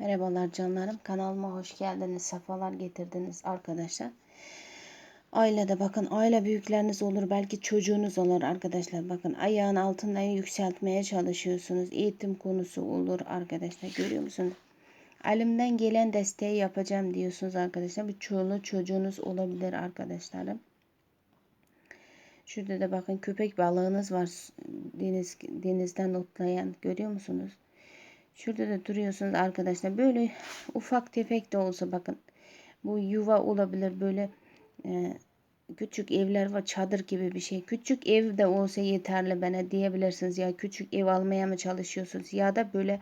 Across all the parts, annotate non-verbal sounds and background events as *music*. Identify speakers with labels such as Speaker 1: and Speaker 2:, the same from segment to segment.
Speaker 1: Merhabalar canlarım. Kanalıma hoş geldiniz. Sefalar getirdiniz arkadaşlar. Ailede bakın aile büyükleriniz olur. Belki çocuğunuz olur arkadaşlar. Bakın ayağın altından yükseltmeye çalışıyorsunuz. Eğitim konusu olur arkadaşlar. Görüyor musunuz? Elimden gelen desteği yapacağım diyorsunuz arkadaşlar. Bir çoluğu çocuğunuz olabilir arkadaşlarım. Şurada da bakın köpek balığınız var. Deniz denizden otlayan. Görüyor musunuz? Şurada da duruyorsunuz arkadaşlar. Böyle ufak tefek de olsa bakın. Bu yuva olabilir böyle e, küçük evler var çadır gibi bir şey. Küçük ev de olsa yeterli bana diyebilirsiniz. Ya küçük ev almaya mı çalışıyorsunuz? Ya da böyle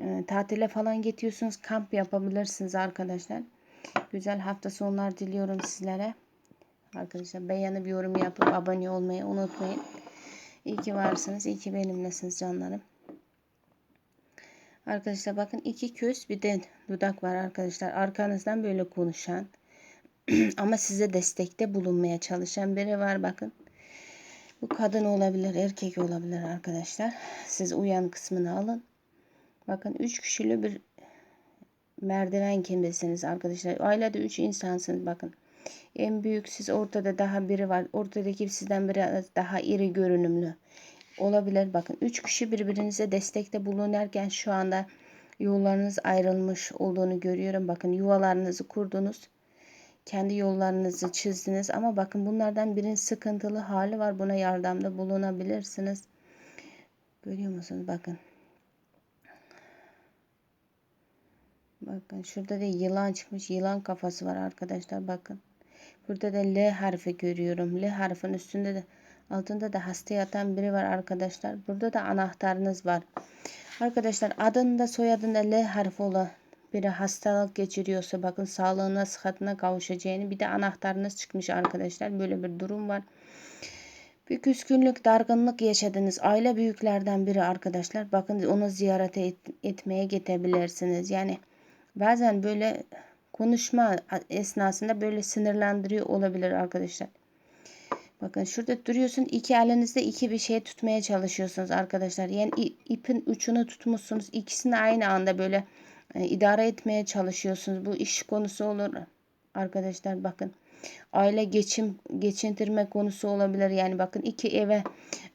Speaker 1: e, tatile falan gidiyorsunuz. Kamp yapabilirsiniz arkadaşlar. Güzel hafta sonlar diliyorum sizlere. Arkadaşlar beğenip yorum yapıp abone olmayı unutmayın. İyi ki varsınız. İyi ki benimlesiniz canlarım. Arkadaşlar bakın iki köz bir de dudak var arkadaşlar. Arkanızdan böyle konuşan *clears throat* ama size destekte bulunmaya çalışan biri var bakın. Bu kadın olabilir, erkek olabilir arkadaşlar. Siz uyan kısmını alın. Bakın üç kişili bir merdiven kimdesiniz arkadaşlar. Ailede üç insansınız bakın. En büyük siz ortada daha biri var. Ortadaki sizden biri daha iri görünümlü olabilir. Bakın üç kişi birbirinize destekte bulunurken şu anda yollarınız ayrılmış olduğunu görüyorum. Bakın yuvalarınızı kurdunuz. Kendi yollarınızı çizdiniz ama bakın bunlardan birinin sıkıntılı hali var. Buna yardımda bulunabilirsiniz. Görüyor musunuz? Bakın. Bakın şurada da yılan çıkmış. Yılan kafası var arkadaşlar. Bakın. Burada da L harfi görüyorum. L harfin üstünde de Altında da hasta yatan biri var arkadaşlar. Burada da anahtarınız var. Arkadaşlar adında soyadında L harfi olan biri hastalık geçiriyorsa bakın sağlığına sıhhatine kavuşacağını bir de anahtarınız çıkmış arkadaşlar. Böyle bir durum var. Bir küskünlük, dargınlık yaşadınız. Aile büyüklerden biri arkadaşlar. Bakın onu ziyarete et, etmeye gidebilirsiniz. Yani bazen böyle konuşma esnasında böyle sinirlendiriyor olabilir arkadaşlar. Bakın şurada duruyorsun. iki elinizde iki bir şey tutmaya çalışıyorsunuz arkadaşlar. Yani ipin ucunu tutmuşsunuz. İkisini aynı anda böyle e, idare etmeye çalışıyorsunuz. Bu iş konusu olur arkadaşlar bakın. Aile geçim geçindirme konusu olabilir. Yani bakın iki eve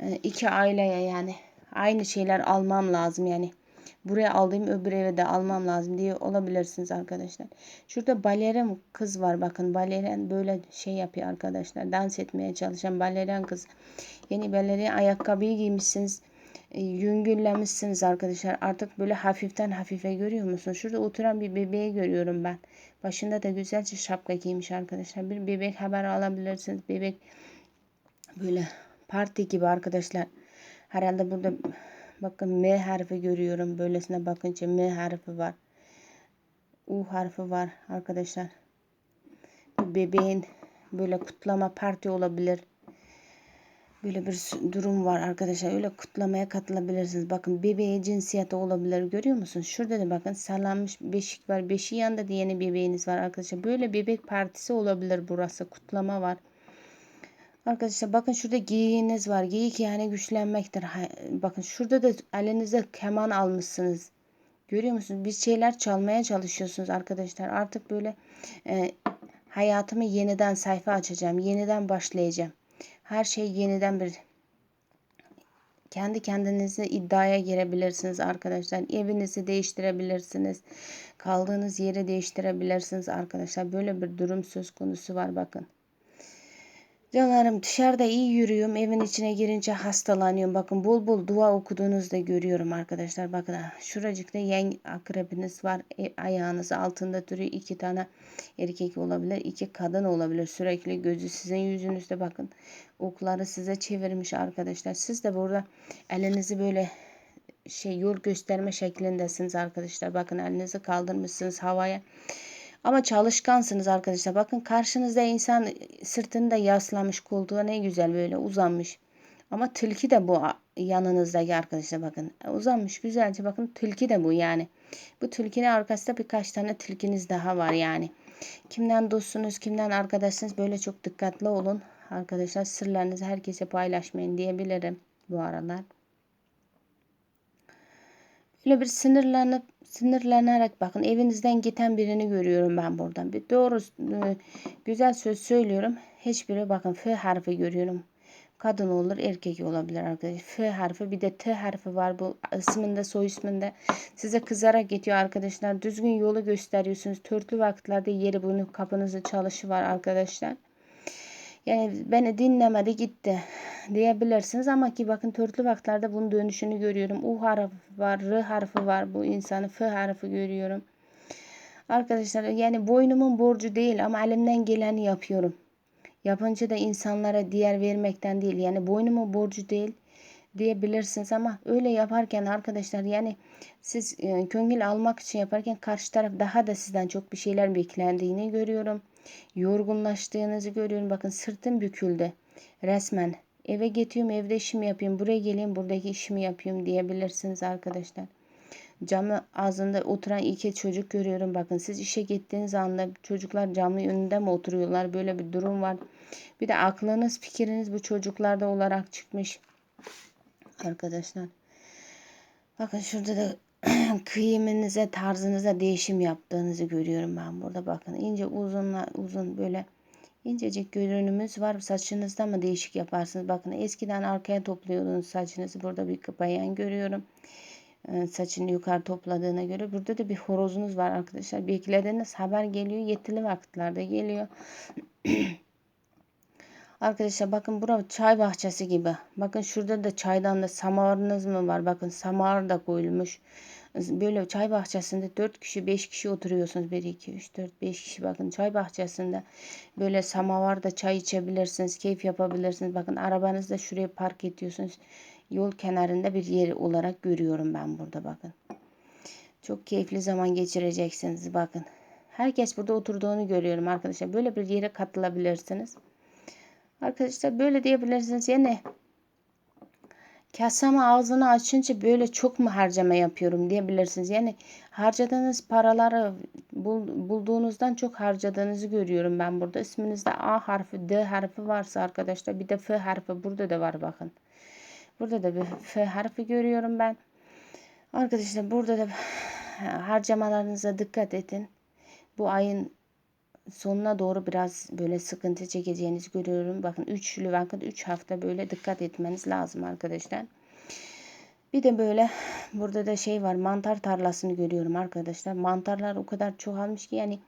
Speaker 1: e, iki aileye yani aynı şeyler almam lazım yani buraya aldığım öbür eve de almam lazım diye olabilirsiniz arkadaşlar. Şurada balerin kız var bakın balerin böyle şey yapıyor arkadaşlar dans etmeye çalışan balerin kız. Yeni balerin ayakkabıyı giymişsiniz. E, yüngüllemişsiniz arkadaşlar. Artık böyle hafiften hafife görüyor musunuz? Şurada oturan bir bebeği görüyorum ben. Başında da güzelce şapka giymiş arkadaşlar. Bir bebek haber alabilirsiniz. Bebek böyle parti gibi arkadaşlar. Herhalde burada Bakın M harfi görüyorum. Böylesine bakınca M harfi var. U harfi var arkadaşlar. Bir bebeğin böyle kutlama parti olabilir. Böyle bir durum var arkadaşlar. Öyle kutlamaya katılabilirsiniz. Bakın bebeğe cinsiyeti olabilir. Görüyor musunuz? Şurada da bakın sallanmış beşik var. Beşiği yanında da yeni bebeğiniz var arkadaşlar. Böyle bebek partisi olabilir burası. Kutlama var. Arkadaşlar bakın şurada geyiğiniz var. Geyik yani güçlenmektir. Bakın şurada da elinize keman almışsınız. Görüyor musunuz? Bir şeyler çalmaya çalışıyorsunuz arkadaşlar. Artık böyle e, hayatımı yeniden sayfa açacağım. Yeniden başlayacağım. Her şey yeniden bir kendi kendinizi iddiaya girebilirsiniz arkadaşlar. Evinizi değiştirebilirsiniz. Kaldığınız yeri değiştirebilirsiniz arkadaşlar. Böyle bir durum söz konusu var bakın. Canlarım dışarıda iyi yürüyorum. Evin içine girince hastalanıyorum. Bakın bol bol dua okuduğunuzda görüyorum arkadaşlar. Bakın şuracıkta yeng akrebiniz var. E, ayağınız altında duruyor. iki tane erkek olabilir. iki kadın olabilir. Sürekli gözü sizin yüzünüzde bakın. Okları size çevirmiş arkadaşlar. Siz de burada elinizi böyle şey yol gösterme şeklindesiniz arkadaşlar. Bakın elinizi kaldırmışsınız havaya. Ama çalışkansınız arkadaşlar. Bakın karşınızda insan sırtında yaslamış koltuğa ne güzel böyle uzanmış. Ama tilki de bu yanınızdaki arkadaşlar bakın. Uzanmış güzelce bakın tilki de bu yani. Bu tilkinin arkasında birkaç tane tilkiniz daha var yani. Kimden dostsunuz, kimden arkadaşsınız böyle çok dikkatli olun. Arkadaşlar sırlarınızı herkese paylaşmayın diyebilirim bu aralar. Öyle bir sinirlenip sinirlenerek bakın evinizden giden birini görüyorum ben buradan. Bir doğru e, güzel söz söylüyorum. Hiçbiri bakın F harfi görüyorum. Kadın olur, erkek olabilir arkadaşlar. F harfi bir de T harfi var bu isminde, soy isminde. Size kızarak geçiyor arkadaşlar. Düzgün yolu gösteriyorsunuz. Törtlü vakitlerde yeri bunu kapınızı çalışı var arkadaşlar. Yani beni dinlemedi gitti diyebilirsiniz ama ki bakın törtlü vakitlerde bunun dönüşünü görüyorum. U harfi var, R harfi var bu insanı, F harfi görüyorum. Arkadaşlar yani boynumun borcu değil ama elimden geleni yapıyorum. Yapınca da insanlara diğer vermekten değil yani boynumun borcu değil diyebilirsiniz ama öyle yaparken arkadaşlar yani siz e, köngül almak için yaparken karşı taraf daha da sizden çok bir şeyler beklendiğini görüyorum. Yorgunlaştığınızı görüyorum. Bakın sırtım büküldü. Resmen eve getiriyorum evde işimi yapayım. Buraya geleyim buradaki işimi yapayım diyebilirsiniz arkadaşlar. Camı ağzında oturan iki çocuk görüyorum. Bakın siz işe gittiğiniz anda çocuklar camın önünde mi oturuyorlar? Böyle bir durum var. Bir de aklınız fikriniz bu çocuklarda olarak çıkmış. Arkadaşlar. Bakın şurada da *clears throat* kıyımınıza, tarzınıza değişim yaptığınızı görüyorum ben burada. Bakın ince uzunla uzun böyle incecik görünümüz var. Saçınızda mı değişik yaparsınız? Bakın eskiden arkaya topluyordunuz saçınızı. Burada bir bayan görüyorum. Ee, saçını yukarı topladığına göre. Burada da bir horozunuz var arkadaşlar. Beklediğiniz haber geliyor. Yetili vakitlerde geliyor. *clears throat* Arkadaşlar bakın bura çay bahçesi gibi. Bakın şurada da çaydan da samarınız mı var? Bakın samar da koyulmuş. Böyle çay bahçesinde 4 kişi 5 kişi oturuyorsunuz. 1, 2, 3, 4, 5 kişi bakın çay bahçesinde. Böyle samavarda çay içebilirsiniz. Keyif yapabilirsiniz. Bakın arabanızda şuraya park ediyorsunuz. Yol kenarında bir yer olarak görüyorum ben burada bakın. Çok keyifli zaman geçireceksiniz bakın. Herkes burada oturduğunu görüyorum arkadaşlar. Böyle bir yere katılabilirsiniz. Arkadaşlar böyle diyebilirsiniz. Yani kasama ağzını açınca böyle çok mu harcama yapıyorum diyebilirsiniz. Yani harcadığınız paraları bul, bulduğunuzdan çok harcadığınızı görüyorum ben burada. İsminizde A harfi, D harfi varsa arkadaşlar bir de F harfi burada da var bakın. Burada da bir F harfi görüyorum ben. Arkadaşlar burada da harcamalarınıza dikkat edin. Bu ayın sonuna doğru biraz böyle sıkıntı çekeceğinizi görüyorum. Bakın üçlü vakit 3 hafta böyle dikkat etmeniz lazım arkadaşlar. Bir de böyle burada da şey var mantar tarlasını görüyorum arkadaşlar. Mantarlar o kadar çoğalmış ki yani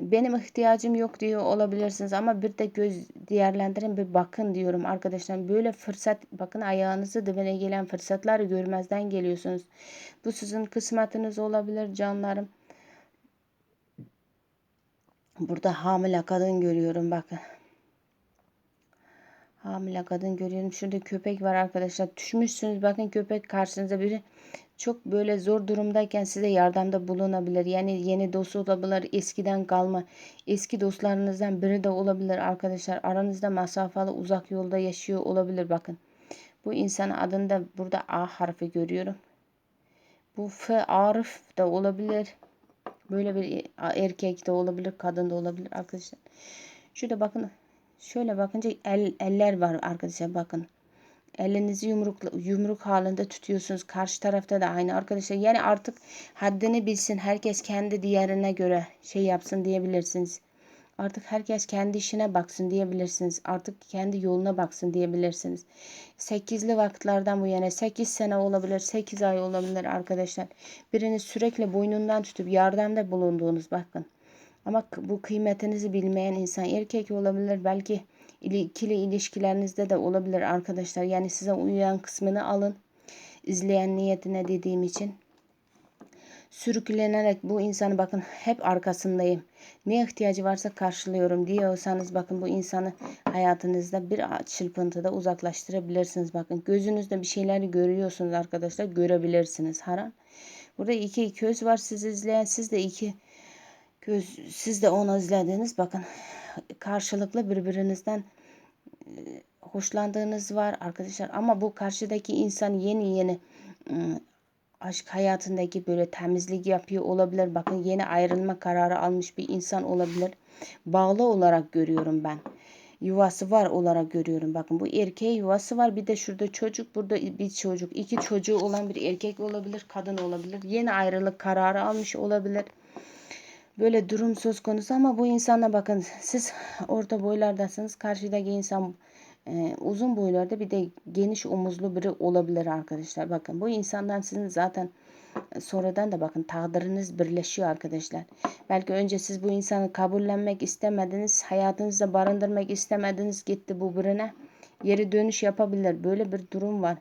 Speaker 1: benim ihtiyacım yok diyor olabilirsiniz ama bir de göz değerlendirin bir bakın diyorum arkadaşlar. Böyle fırsat bakın ayağınızı dibine gelen fırsatları görmezden geliyorsunuz. Bu sizin kısmetiniz olabilir canlarım. Burada hamile kadın görüyorum bakın. Hamile kadın görüyorum. Şurada köpek var arkadaşlar. Düşmüşsünüz. Bakın köpek karşınıza biri çok böyle zor durumdayken size yardımda bulunabilir. Yani yeni dost olabilir. Eskiden kalma. Eski dostlarınızdan biri de olabilir arkadaşlar. Aranızda mesafalı uzak yolda yaşıyor olabilir bakın. Bu insan adında burada A harfi görüyorum. Bu F Arif de olabilir. Böyle bir erkek de olabilir, kadın da olabilir arkadaşlar. Şurada bakın. Şöyle bakınca el, eller var arkadaşlar bakın. Elinizi yumruk, yumruk halinde tutuyorsunuz. Karşı tarafta da aynı arkadaşlar. Yani artık haddini bilsin. Herkes kendi diğerine göre şey yapsın diyebilirsiniz. Artık herkes kendi işine baksın diyebilirsiniz. Artık kendi yoluna baksın diyebilirsiniz. Sekizli vakitlerden bu yana sekiz sene olabilir, sekiz ay olabilir arkadaşlar. Birini sürekli boynundan tutup yardımda bulunduğunuz bakın. Ama bu kıymetinizi bilmeyen insan erkek olabilir. Belki ikili ilişkilerinizde de olabilir arkadaşlar. Yani size uyan kısmını alın. İzleyen niyetine dediğim için sürüklenerek bu insanı bakın hep arkasındayım. Ne ihtiyacı varsa karşılıyorum diyorsanız bakın bu insanı hayatınızda bir çırpıntıda uzaklaştırabilirsiniz. Bakın gözünüzde bir şeyler görüyorsunuz arkadaşlar görebilirsiniz haram. Burada iki göz var siz izleyen siz de iki göz siz de onu izlediniz bakın karşılıklı birbirinizden e, hoşlandığınız var arkadaşlar ama bu karşıdaki insan yeni yeni ıı, aşk hayatındaki böyle temizlik yapıyor olabilir. Bakın yeni ayrılma kararı almış bir insan olabilir. Bağlı olarak görüyorum ben. yuvası var olarak görüyorum. Bakın bu erkeğe yuvası var. Bir de şurada çocuk, burada bir çocuk. iki çocuğu olan bir erkek olabilir, kadın olabilir. Yeni ayrılık kararı almış olabilir. Böyle durum söz konusu ama bu insana bakın siz orta boylardasınız. Karşıdaki insan e, uzun boylarda bir de geniş omuzlu biri olabilir arkadaşlar. Bakın bu insandan sizin zaten sonradan da bakın takdiriniz birleşiyor arkadaşlar. Belki önce siz bu insanı kabullenmek istemediniz. Hayatınızda barındırmak istemediniz. Gitti bu birine. Yeri dönüş yapabilir. Böyle bir durum var.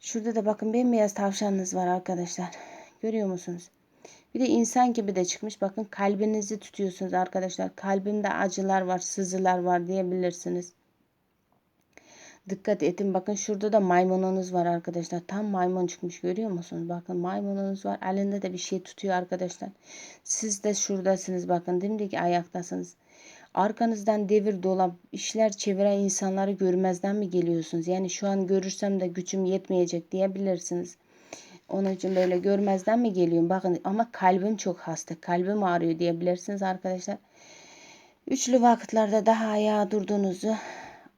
Speaker 1: Şurada da bakın bembeyaz tavşanınız var arkadaşlar. Görüyor musunuz? Bir de insan gibi de çıkmış. Bakın kalbinizi tutuyorsunuz arkadaşlar. Kalbimde acılar var, sızılar var diyebilirsiniz. Dikkat edin bakın şurada da maymununuz var arkadaşlar. Tam maymun çıkmış görüyor musunuz? Bakın maymununuz var. Elinde de bir şey tutuyor arkadaşlar. Siz de şuradasınız bakın dimdik ayaktasınız. Arkanızdan devir dolap işler çeviren insanları görmezden mi geliyorsunuz? Yani şu an görürsem de gücüm yetmeyecek diyebilirsiniz. Onun için böyle görmezden mi geliyorum? Bakın ama kalbim çok hasta. Kalbim ağrıyor diyebilirsiniz arkadaşlar. Üçlü vakitlerde daha ayağa durduğunuzu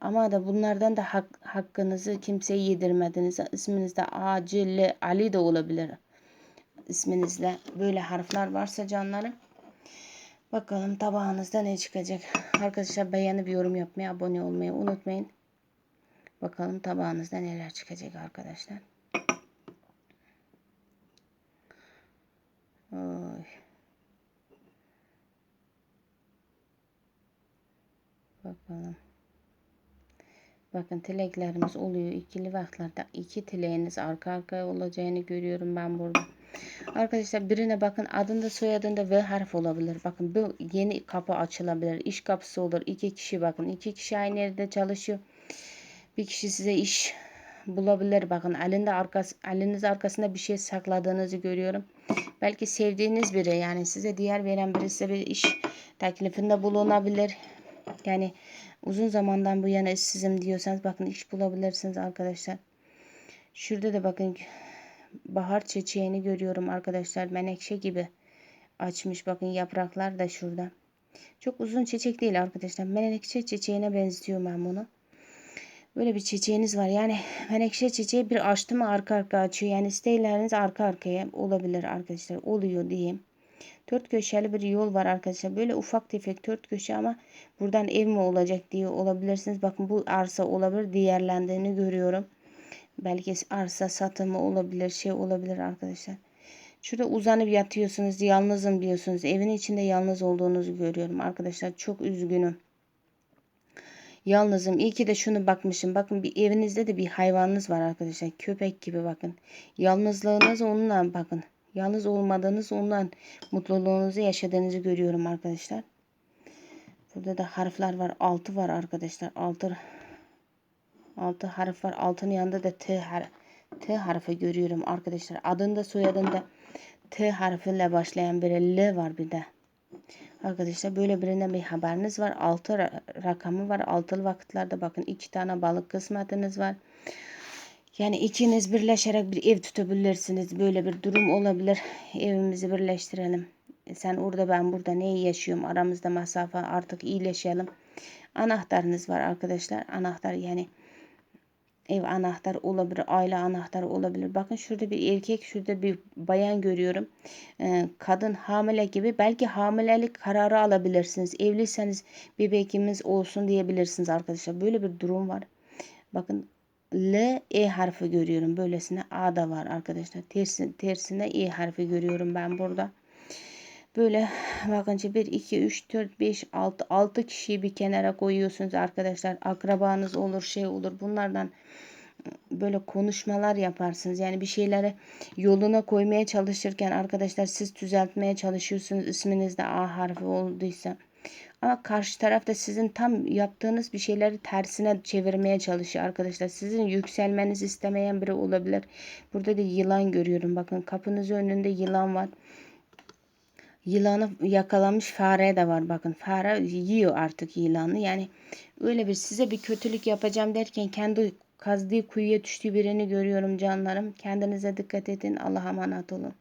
Speaker 1: ama da bunlardan da hak, hakkınızı kimseye yedirmediniz. İsminizde Acil Ali de olabilir. İsminizde böyle harfler varsa canlarım. Bakalım tabağınızda ne çıkacak. Arkadaşlar beğenip yorum yapmayı, abone olmayı unutmayın. Bakalım tabağınızda neler çıkacak arkadaşlar. Oy. Bakalım. Bakın tileklerimiz oluyor. ikili vaktlerde iki tileğiniz arka arkaya olacağını görüyorum ben burada. Arkadaşlar birine bakın adında soyadında V harf olabilir. Bakın bu yeni kapı açılabilir. İş kapısı olur. İki kişi bakın. iki kişi aynı yerde çalışıyor. Bir kişi size iş bulabilir. Bakın elinde arkası, eliniz arkasında bir şey sakladığınızı görüyorum. Belki sevdiğiniz biri yani size diğer veren birisi bir iş teklifinde bulunabilir. Yani uzun zamandan bu yana işsizim diyorsanız bakın iş bulabilirsiniz arkadaşlar. Şurada da bakın bahar çiçeğini görüyorum arkadaşlar. Menekşe gibi açmış. Bakın yapraklar da şurada. Çok uzun çiçek değil arkadaşlar. Menekşe çiçeğine benziyor ben bunu. Böyle bir çiçeğiniz var. Yani menekşe çiçeği bir açtı mı arka arka açıyor. Yani isteğleriniz arka arkaya olabilir arkadaşlar. Oluyor diyeyim. Dört köşeli bir yol var arkadaşlar. Böyle ufak tefek dört köşe ama buradan ev mi olacak diye olabilirsiniz. Bakın bu arsa olabilir. Diğerlendiğini görüyorum. Belki arsa satımı olabilir. Şey olabilir arkadaşlar. Şurada uzanıp yatıyorsunuz. Yalnızım diyorsunuz. Evin içinde yalnız olduğunuzu görüyorum arkadaşlar. Çok üzgünüm. Yalnızım. İyi ki de şunu bakmışım. Bakın bir evinizde de bir hayvanınız var arkadaşlar. Köpek gibi bakın. Yalnızlığınız onunla bakın. Yalnız olmadığınız ondan mutluluğunuzu yaşadığınızı görüyorum arkadaşlar. Burada da harfler var. Altı var arkadaşlar. Altı altı harf var. Altının yanında da T har T harfi görüyorum arkadaşlar. Adında soyadında T harfiyle başlayan bir L var bir de. Arkadaşlar böyle birinden bir haberiniz var. Altı rakamı var. Altılı vakitlerde bakın iki tane balık kısmetiniz var. Yani ikiniz birleşerek bir ev tutabilirsiniz. Böyle bir durum olabilir. Evimizi birleştirelim. E, sen orada ben burada neyi yaşıyorum? Aramızda mesafe artık iyileşelim. Anahtarınız var arkadaşlar. Anahtar yani ev anahtarı olabilir, aile anahtarı olabilir. Bakın şurada bir erkek, şurada bir bayan görüyorum. Ee, kadın hamile gibi belki hamilelik kararı alabilirsiniz. Evliyseniz bebeğimiz olsun diyebilirsiniz arkadaşlar. Böyle bir durum var. Bakın L, E harfi görüyorum. Böylesine A da var arkadaşlar. Tersi, tersine E harfi görüyorum ben burada. Böyle bakınca 1, 2, 3, 4, 5, 6, 6 kişiyi bir kenara koyuyorsunuz arkadaşlar. Akrabanız olur, şey olur. Bunlardan böyle konuşmalar yaparsınız. Yani bir şeyleri yoluna koymaya çalışırken arkadaşlar siz düzeltmeye çalışıyorsunuz. İsminizde A harfi olduysa. Ama karşı taraf da sizin tam yaptığınız bir şeyleri tersine çevirmeye çalışıyor arkadaşlar. Sizin yükselmenizi istemeyen biri olabilir. Burada da yılan görüyorum. Bakın kapınızın önünde yılan var. Yılanı yakalamış fare de var bakın. Fare yiyor artık yılanı. Yani öyle bir size bir kötülük yapacağım derken kendi kazdığı kuyuya düştüğü birini görüyorum canlarım. Kendinize dikkat edin. Allah'a emanet olun.